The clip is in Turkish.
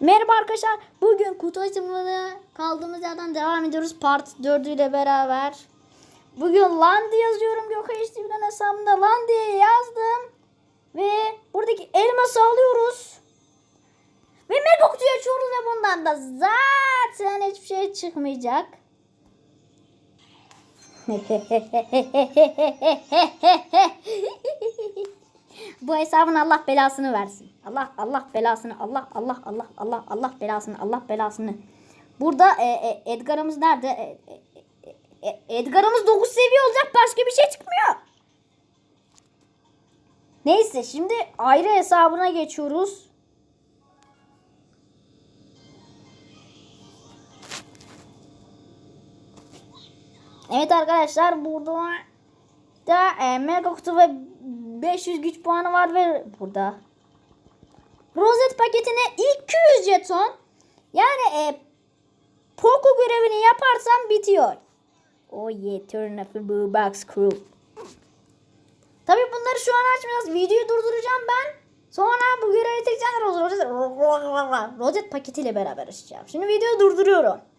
Merhaba arkadaşlar. Bugün kutu açımına kaldığımız yerden devam ediyoruz. Part 4 ile beraber. Bugün Landi yazıyorum Gökhan HD'den hesabımda Landi'ye yazdım. Ve buradaki elması alıyoruz. Ve mega kutuyu açıyoruz ve bundan da zaten hiçbir şey çıkmayacak. Bu hesabın Allah belasını versin. Allah Allah belasını Allah Allah Allah Allah Allah belasını Allah belasını. Burada e, e, Edgar'ımız nerede? E, e, e, Edgar'ımız 9 seviye olacak başka bir şey çıkmıyor. Neyse şimdi ayrı hesabına geçiyoruz. Evet arkadaşlar burada da e, mega kutu ve 500 güç puanı var ve burada rozet paketine 200 jeton yani e, Poco görevini yaparsam bitiyor. Oh yeah turn up the blue box crew. Tabi bunları şu an açmayacağız. Videoyu durduracağım ben. Sonra bu görevi tekrar rozet, rozet paketiyle beraber açacağım. Şimdi videoyu durduruyorum.